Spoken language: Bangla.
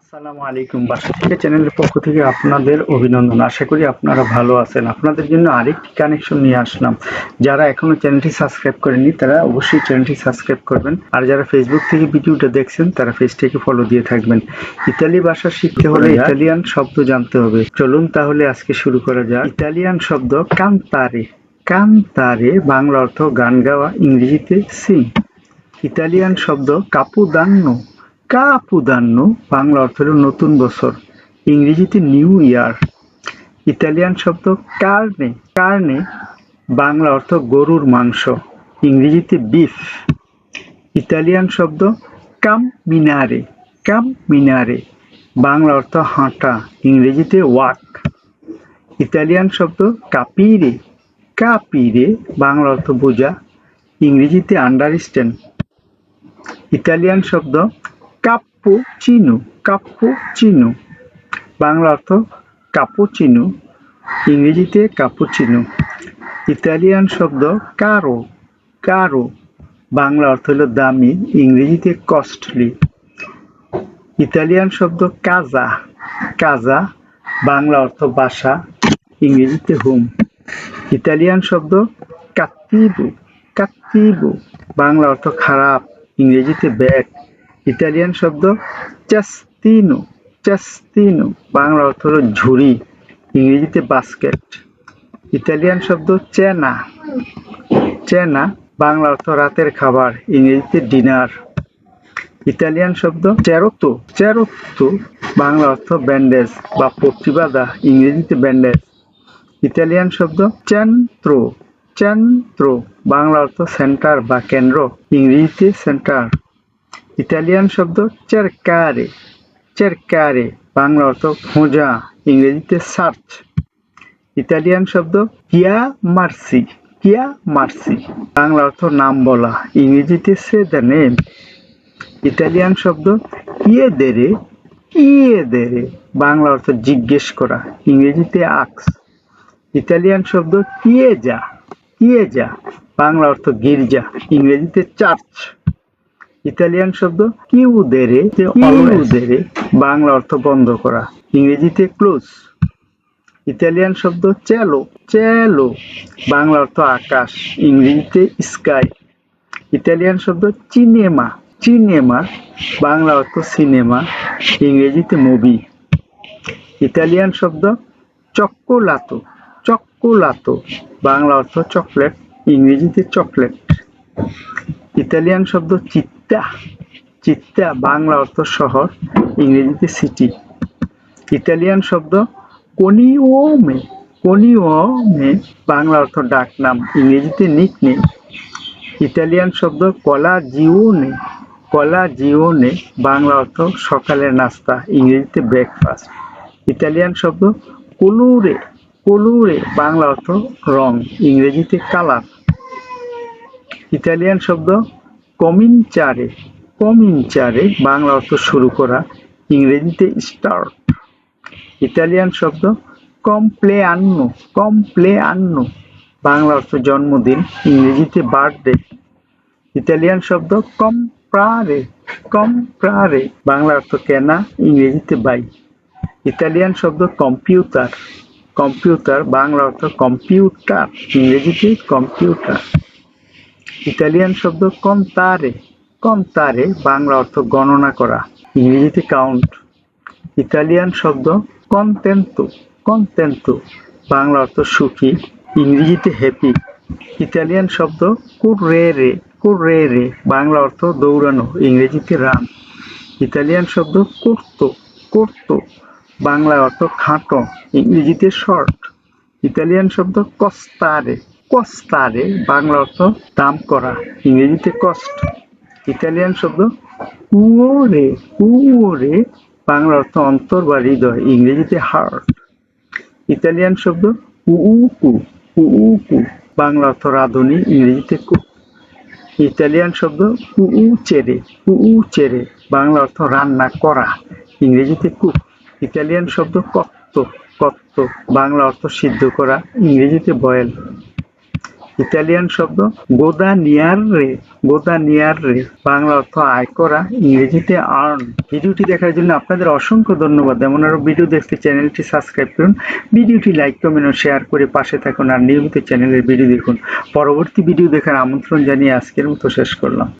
আসসালামু আলাইকুম বাসা থেকে চ্যানেলের পক্ষ থেকে আপনাদের অভিনন্দন। আশা করি আপনারা ভালো আছেন। আপনাদের জন্য আরেকটি কানেকশন নিয়ে আসলাম। যারা এখনও চ্যানেলটি সাবস্ক্রাইব করেননি তারা অবশ্যই চ্যানেলটি সাবস্ক্রাইব করবেন। আর যারা ফেসবুক থেকে ভিডিওটা দেখছেন তারা পেজটাকে ফলো দিয়ে থাকবেন। ইতালি ভাষা শিখতে হলে ইতালিয়ান শব্দ জানতে হবে। চলুন তাহলে আজকে শুরু করা যাক। ইতালিয়ান শব্দ কান্তারে কান্তারে বাংলা অর্থ গান গাওয়া ইংরেজিতে সিং ইতালিয়ান শব্দ কাপুদান্নো কাপুদান্নো বাংলা অর্থ হলো নতুন বছর। ইংরেজিতে নিউ ইয়ার। ইতালিয়ান শব্দ কার্নে। কার্নে বাংলা অর্থ গরুর মাংস। ইংরেজিতে বিফ। ইতালিয়ান শব্দ কাম মিনারে। কাম মিনারে। বাংলা অর্থ হাঁটা। ইংরেজিতে ওয়াক। ইতালিয়ান শব্দ কাপিরে। কাপিরে বাংলা অর্থ বোঝা। ইংরেজিতে আন্ডারস্ট্যান্ড। ইতালিয়ান শব্দ কাপ্পুচিনো কাপ্পুচিনো বাংলা অর্থ কাপুচিনো ইংরেজিতে কাপুচিনো ইতালিয়ান শব্দ কারও কারও বাংলা অর্থ হলো দামি, ইংরেজিতে কস্টলি ইতালিয়ান শব্দ কাজা কাজা বাংলা অর্থ বাসা, ইংরেজিতে হোম ইতালিয়ান শব্দ কাত্তিবু কাত্তিবু বাংলা অর্থ খারাপ, ইংরেজিতে ব্যাগ ইতালিয়ান শব্দ চাস্তিনো চাস্তিনো। বাংলা অর্থ হলো ঝুড়ি, ইংরেজিতে বাস্কেট ইতালিয়ান শব্দ চেনা চেনা। বাংলা অর্থ রাতের খাবার, ইংরেজিতে ডিনার ইতালিয়ান শব্দ চেরোতো চেরোতো বাংলা অর্থ ব্যান্ডেজ বা পট্টি বাঁধা ইংরেজিতে ব্যান্ডেজ ইতালিয়ান শব্দ চেন্ত্রো চেন্ত্রো বাংলা অর্থ সেন্টার বা কেন্দ্র, ইংরেজিতে সেন্টার ইতালিয়ান শব্দ চেরকারে চেরকারে বাংলা অর্থ খোঁজা, ইংরেজিতে সার্চ ইতালিয়ান শব্দ কিয়া মার্সি কিয়া মার্সি বাংলা অর্থ নাম বলা, ইংরেজিতে সে দ্য নেম ইতালিয়ান শব্দ ইয়েদেরে ইয়েদেরে বাংলা অর্থ জিজ্ঞেস করা ইংরেজিতে আক্স ইতালিয়ান শব্দ কিয়েজা কিয়েজা বাংলা অর্থ গির্জা ইংরেজিতে চার্চ ইতালিয়ান শব্দ কিউদেরে কিউদেরে বাংলা অর্থ বন্ধ করা। ইংরেজিতে ক্লোজ। ইতালিয়ান শব্দ চেলো চেলো। বাংলা অর্থ আকাশ ইংরেজিতে স্কাই। ইতালিয়ান শব্দ চিনেমা চিনেমা। বাংলা অর্থ সিনেমা ইংরেজিতে মুভি। ইতালিয়ান শব্দ চক্কোলাতো চক্কোলাতো বাংলা অর্থ চকলেট ইংরেজিতে চকলেট। ইতালিয়ান শব্দ চিত্তা চিত্তা চিত্তা বাংলা অর্থ শহর, ইংরেজিতে সিটি ইতালিয়ান শব্দ কোনিওমে কোনিওমে বাংলা অর্থ ডাক নাম, ইংরেজিতে নিকনেম ইতালিয়ান শব্দ কলা জিওনে কলা জিওনে বাংলা অর্থ সকালের নাস্তা, ইংরেজিতে ব্রেকফাস্ট ইতালিয়ান শব্দ কলুরে কলুরে বাংলা অর্থ রং, ইংরেজিতে কালার ইতালিয়ান শব্দ কমিনচারে কমিনচারে বাংলা অর্থ শুরু করা, ইংরেজিতে স্টার্ট ইতালিয়ান শব্দ কমপ্লে আন্নো কমপ্লে আন্নো বাংলা অর্থ জন্মদিন, ইংরেজিতে বার্থডে ইতালিয়ান শব্দ কমপ্রারে কমপ্রারে, বাংলা অর্থ কেনা, ইংরেজিতে বাই ইতালিয়ান শব্দ কম্পিউটার কম্পিউটার বাংলা অর্থ কম্পিউটার ইংরেজিতে কম্পিউটার ইতালিয়ান শব্দ কন্তারে কন্তারে বাংলা অর্থ গণনা করা। ইংরেজিতে কাউন্ট ইতালিয়ান শব্দ কন্টেন্তো কন্টেন্তো বাংলা অর্থ সুখী। ইংরেজিতে হ্যাপি ইতালিয়ান শব্দ কুররেরে কুররেরে বাংলা অর্থ দৌড়ানো। ইংরেজিতে রান ইতালিয়ান শব্দ কুর্তো কুর্তো বাংলা অর্থ খাটো। ইংরেজিতে শর্ট ইতালিয়ান শব্দ কস্তারে কস্তারে বাংলা অর্থ দাম করা, ইংরেজিতে কস্ট, ইতালিয়ান শব্দ কুয়োরে কুয়োরে বাংলা অর্থ অন্তর বা হৃদয়, ইংরেজিতে হার্ট ইতালিয়ান শব্দ উউকু উউকু, বাংলা অর্থ রাঁধুনি, ইংরেজিতে কুক ইতালিয়ান শব্দ কুউ চেরে কুউ চেরে বাংলা অর্থ রান্না করা, ইংরেজিতে কুক ইতালিয়ান শব্দ কত্ত কত্ত, বাংলা অর্থ সিদ্ধ করা, ইংরেজিতে বয়েল ইতালিয়ান শব্দ গোদা নিয়ার রে গোদা নিয়ার রে বাংলা অর্থ আয় করা ইংরেজিতে আর্ন ভিডিওটি দেখার জন্য আপনাদের অসংখ্য ধন্যবাদ। এমন আরও ভিডিও দেখতে চ্যানেলটি সাবস্ক্রাইব করুন, ভিডিওটি লাইক, কমেন্ট ও শেয়ার করে পাশে থাকুন আর নিয়মিত চ্যানেলের ভিডিও দেখুন। পরবর্তী ভিডিও দেখার আমন্ত্রণ জানিয়ে আজকের মতো শেষ করলাম।